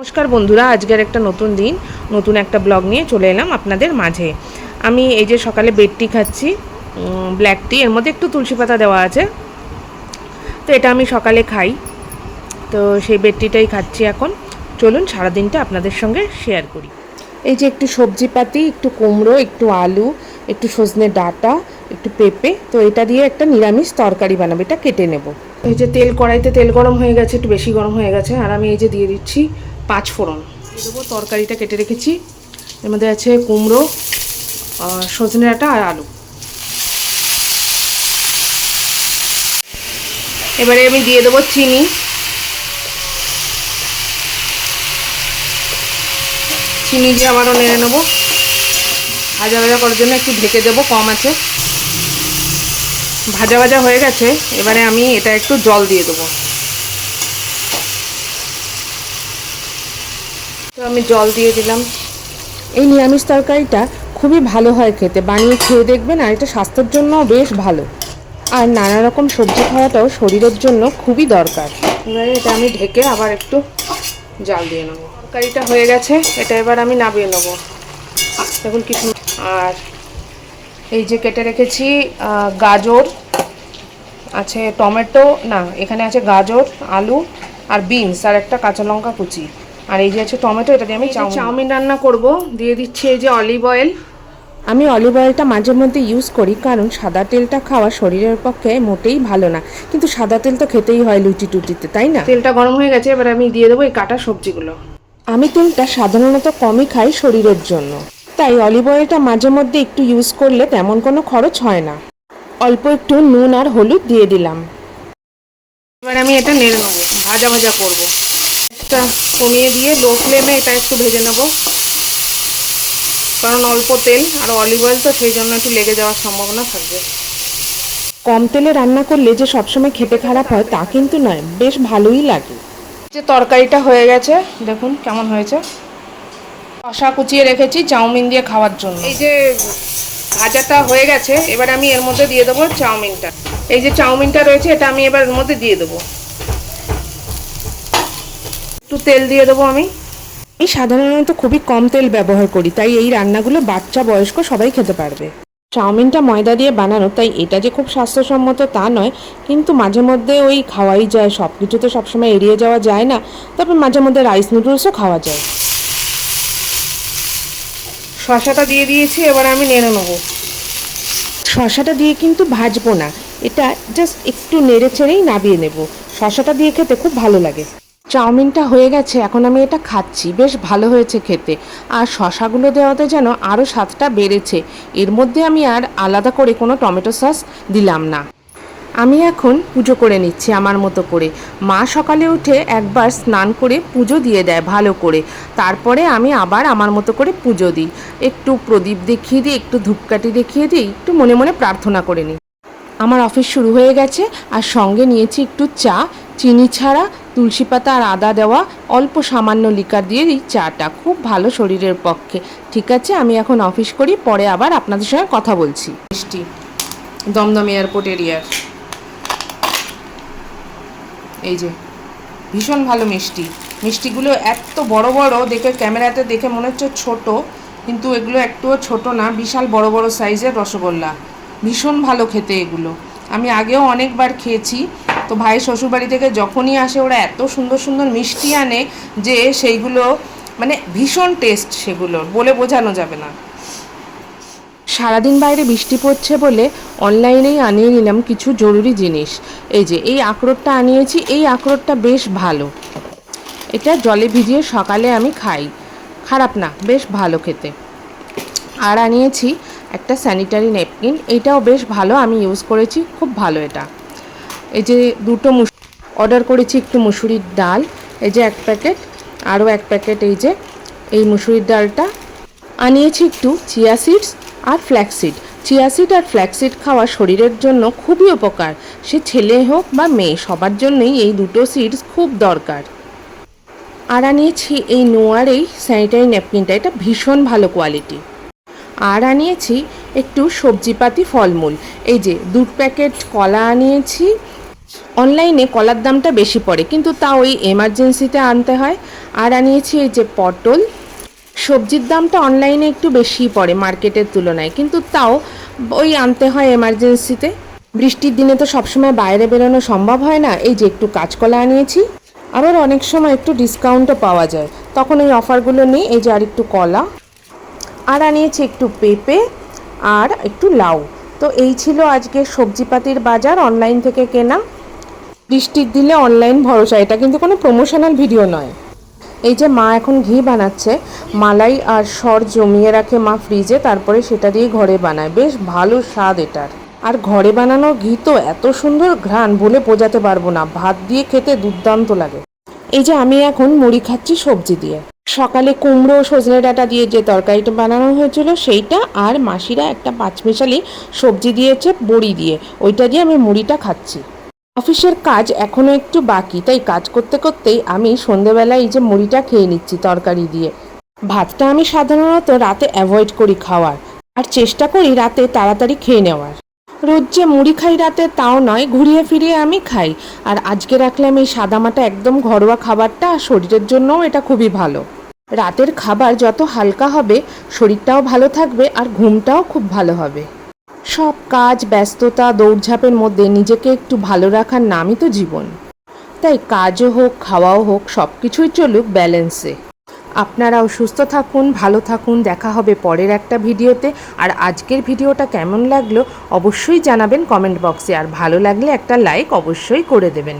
নমস্কার বন্ধুরা, আজকের একটা নতুন দিন, নতুন একটা ব্লগ নিয়ে চলে এলাম আপনাদের মাঝে। আমি এই যে সকালে বেড টি খাচ্ছি ব্ল্যাক টি, এর মধ্যে একটু তুলসী পাতা দেওয়া আছে। তো এটা আমি সকালে খাই। তো সেই বেড টিটাই খাচ্ছি এখন। চলুন সারাদিনটা আপনাদের সঙ্গে শেয়ার করি। এই যে একটু সবজি পাতি একটু কুমড়ো, একটু আলু, একটু সজনে ডাঁটা, একটু পেঁপে, তো এটা দিয়ে একটা নিরামিষ তরকারি বানাবো, এটা কেটে নেব। এই যে তেল কড়াইতে তেল গরম হয়ে গেছে, একটু বেশি গরম হয়ে গেছে, আর আমি এই যে দিয়ে দিচ্ছি পাঁচ ফোড়ন। দেবো, তরকারিটা কেটে রেখেছি। এর মধ্যে আছে কুমড়ো সজনে ডাঁটা আর আলু। এবারে আমি দিয়ে দেবো চিনি। চিনি দিয়ে আবারও নেড়ে নেব। ভাজা ভাজা করার জন্য একটু ঢেকে দেবো, কম আছে। ভাজা ভাজা হয়ে গেছে। এবারে আমি এটা একটু জল দিয়ে দেবো। আমি জল দিয়ে দিলাম। এই নিরামিষ তরকারিটা খুবই ভালো হয় খেতে। বানিয়ে খেয়ে দেখবেন আর এটা স্বাস্থ্যের জন্য বেশ ভালো। আর নানা রকম সবজি খাওয়াটাও শরীরের জন্য খুবই দরকার। এবারে এটা আমি ঢেকে আবার একটু জাল দিয়ে নেব। তরকারিটা হয়ে গেছে, এটা এবার আমি নামিয়ে নেব। দেখুন কিছু আর এই যে কেটে রেখেছি গাজর, আছে টমেটো, না, এখানে আছে গাজর, আলু আর বিনস আর একটা কাঁচা লঙ্কা কুচি। আর এই যে আছে টমেটো এটা দিয়ে আমি চাউমিন। রান্না করব দিয়ে দিচ্ছি এই যে অলিভ অয়েল। আমি অলিভ অয়েলটা মাঝে মধ্যে ইউজ করি কারণ সাদা তেলটা খাওয়া শরীরের পক্ষে মোটেই ভালো না। কিন্তু সাদা তেল তো খেতেই হয় লুচি টুটিতে তাই না? তেলটা গরম হয়ে গেছে এবার আমি দিয়ে দেবো এই কাটা সবজিগুলো। আমি তেলটা সাধারণত কমই খাই শরীরের জন্য। তাই অলিভ অয়েলটা মাঝে মধ্যে একটু ইউজ করলে তেমন কোনো খরচ হয় না। অল্প একটু নুন আর হলুদ দিয়ে দিলাম। এবার আমি এটা নেড়ে নেব ভাজা ভাজা করব। একটা কমিয়ে দিয়ে লো ফ্লেমে এটা একটু ভেজে নেব। কারণ অল্প তেল আর অলিভ অয়েল তো সেই জন্য একটু লেগে যাওয়ার সম্ভাবনা থাকবে। কম তেলে রান্না করলে যে সবসময় খেতে খারাপ হয় তা কিন্তু নয় বেশ ভালোই লাগে। যে তরকারিটা হয়ে গেছে দেখুন কেমন হয়েছে। শশা কুচিয়ে রেখেছি চাউমিন দিয়ে খাওয়ার জন্য। এই যে ভাজাটা হয়ে গেছে এবার আমি এর মধ্যে দিয়ে দেবো চাউমিনটা। এই যে চাউমিনটা রয়েছে এটা আমি এবার এর মধ্যে দিয়ে দেবো। একটু তেল দিয়ে দেবো আমি। আমি সাধারণত খুবই কম তেল ব্যবহার করি তাই এই রান্নাগুলো বাচ্চা বয়স্ক সবাই খেতে পারবে। চাউমিনটা ময়দা দিয়ে বানানো তাই এটা যে খুব স্বাস্থ্যসম্মত তা নয় কিন্তু মাঝে মধ্যে ওই খাওয়াই যায় সব কিছু তো সবসময় এড়িয়ে যাওয়া যায় না তবে মাঝে মধ্যে রাইস নুডলসও খাওয়া যায়। শশাটা দিয়ে দিয়েছি এবার আমি নেড়ে নেব। শশাটা দিয়ে কিন্তু ভাজবো না এটা জাস্ট একটু নেড়ে চেড়েই নাবিয়ে নেব। শশাটা দিয়ে খেতে খুব ভালো লাগে। চাউমিনটা হয়ে গেছে, এখন আমি এটা খাচ্ছি। বেশ ভালো হয়েছে খেতে। আর শশাগুলো দেওয়াতে যেন আরও স্বাদটা বেড়েছে। এর মধ্যে আমি আর আলাদা করে কোনো টমেটো সস দিলাম না। আমি এখন পুজো করে নিচ্ছি আমার মতো করে। মা সকালে উঠে একবার স্নান করে পুজো দিয়ে দেয় ভালো করে। তারপরে আমি আবার আমার মতো করে পুজো দিই। একটু প্রদীপ দেখিয়ে দিই, একটু ধূপকাঠি দেখিয়ে দিই, একটু মনে মনে প্রার্থনা করে নিই। আমার অফিস শুরু হয়ে গেছে, আর সঙ্গে নিয়েছি একটু চা, চিনি ছাড়া তুলসী পাতা আর আদা দেওয়া অল্প সামান্য লিকার দিয়ে দিই চাটা, খুব ভালো শরীরের পক্ষে। ঠিক আছে, আমি এখন অফিস করি, পরে আবার আপনাদের সঙ্গে কথা বলছি। মিষ্টি, দমদম এয়ারপোর্ট এরিয়ার। এই যে, ভীষণ ভালো মিষ্টি। মিষ্টিগুলো এত বড় বড়, দেখে ক্যামেরাতে দেখে মনে হচ্ছে ছোট, কিন্তু এগুলো একটুও ছোট না, বিশাল বড় বড় সাইজের রসগোল্লা। ভীষণ ভালো খেতে এগুলো। আমি আগেও অনেকবার খেয়েছি তো ভাই শ্বশুরবাড়ি থেকে যখনই আসে, ওরা এত সুন্দর সুন্দর মিষ্টি আনে যে সেইগুলো মানে ভীষণ টেস্ট সেগুলো বলে বোঝানো যাবে না। সারাদিন বাইরে বৃষ্টি পড়ছে বলে অনলাইনেই আনিয়ে নিলাম কিছু জরুরি জিনিস। এই যে, এই আখরোটটা আনিয়েছি, এই আখরোটটা বেশ ভালো। এটা জলে ভিজিয়ে সকালে আমি খাই। খারাপ না, বেশ ভালো খেতে। আর আনিয়েছি একটা স্যানিটারি ন্যাপকিন এটাও বেশ ভালো, আমি ইউজ করেছি, খুব ভালো এটা। এই যে দুটো মুস অর্ডার করেছি একটু মুসুরির ডাল, এই যে এক প্যাকেট আরও এক প্যাকেট এই যে, এই মুসুরির ডালটা। আনিয়েছি একটু চিয়া সিডস আর ফ্ল্যাক্সিড চিয়া সিড আর ফ্ল্যাক্সিড খাওয়া শরীরের জন্য খুবই উপকার। সে ছেলে হোক বা মেয়ে, সবার জন্যই এই দুটো সিডস খুব দরকার। আর আনিয়েছি এই নোয়ার এই স্যানিটারি ন্যাপকিনটা এটা ভীষণ ভালো কোয়ালিটি আর আনিয়েছি একটু সবজিপাতি ফলমূল। এই যে দু প্যাকেট কলা আনিয়েছি অনলাইনে কলার দামটা বেশি পড়ে, কিন্তু তা ওই এমার্জেন্সিতে আনতে হয়। আর আনিয়েছি এই যে পটল, সবজির দামটা অনলাইনে একটু বেশিই পড়ে মার্কেটের তুলনায়, কিন্তু তাও ওই আনতে হয় এমার্জেন্সিতে বৃষ্টির দিনে তো সবসময় বাইরে বেরোনো সম্ভব হয় না, এই যে একটু কাঁচকলা আনিয়েছি। আবার অনেক সময় একটু ডিসকাউন্টও পাওয়া যায়, তখন এই অফারগুলো নিই, এই যে আর একটু কলা। আর আনিয়েছি একটু পেঁপে আর একটু লাউ। তো এই ছিল আজকে সবজিপাতির বাজার অনলাইন থেকে কেনা। বৃষ্টির দিলে অনলাইন ভরসা, এটা কিন্তু কোনো প্রমোশনাল ভিডিও নয়। এই যে মা এখন ঘি বানাচ্ছে, মালাই আর সর জমিয়ে রাখে মা ফ্রিজে তারপরে সেটা দিয়ে ঘরে বানায়। বেশ ভালো স্বাদ এটার। আর ঘরে বানানো ঘি তো এত সুন্দর ঘ্রাণ, বলে বোঝাতে পারব না। ভাত দিয়ে খেতে দুর্দান্ত লাগে। এই যে আমি এখন মুড়ি খাচ্ছি সবজি দিয়ে। সকালে কুমড়ো, সজনে ডাঁটা দিয়ে যে তরকারিটা বানানো হয়েছিল, সেইটা আর মাসিরা একটা পাঁচমিশালি সবজি দিয়েছে, বড়ি দিয়ে। ওইটা দিয়ে আমি মুড়িটা খাচ্ছি। অফিসের কাজ এখনও একটু বাকি, তাই কাজ করতে করতেই আমি সন্ধেবেলায় এই যে মুড়িটা খেয়ে নিচ্ছি তরকারি দিয়ে। ভাতটা আমি সাধারণত রাতে অ্যাভয়েড করি খাওয়ার, আর চেষ্টা করি রাতে তাড়াতাড়ি খেয়ে নেওয়ার। রোজ যে মুড়ি খাই রাতে তাও নয়, ঘুরিয়ে ফিরিয়ে আমি খাই। আর আজকে রাখলাম এই সাদামাটা একদম ঘরোয়া খাবারটা, আর শরীরের জন্যও এটা খুবই ভালো। রাতের খাবার যত হালকা হবে, শরীরটাও ভালো থাকবে আর ঘুমটাও খুব ভালো হবে। সব কাজ, ব্যস্ততা, দৌড়ঝাঁপের মধ্যে নিজেকে একটু ভালো রাখার নামই তো জীবন। তাই কাজও হোক, খাওয়াও হোক সব কিছুই চলুক ব্যালেন্সে। আপনারাও সুস্থ থাকুন, ভালো থাকুন, দেখা হবে পরের একটা ভিডিওতে। আর আজকের ভিডিওটা কেমন লাগল অবশ্যই জানাবেন কমেন্ট বক্সে। আর ভালো লাগলে একটা লাইক অবশ্যই করে দেবেন।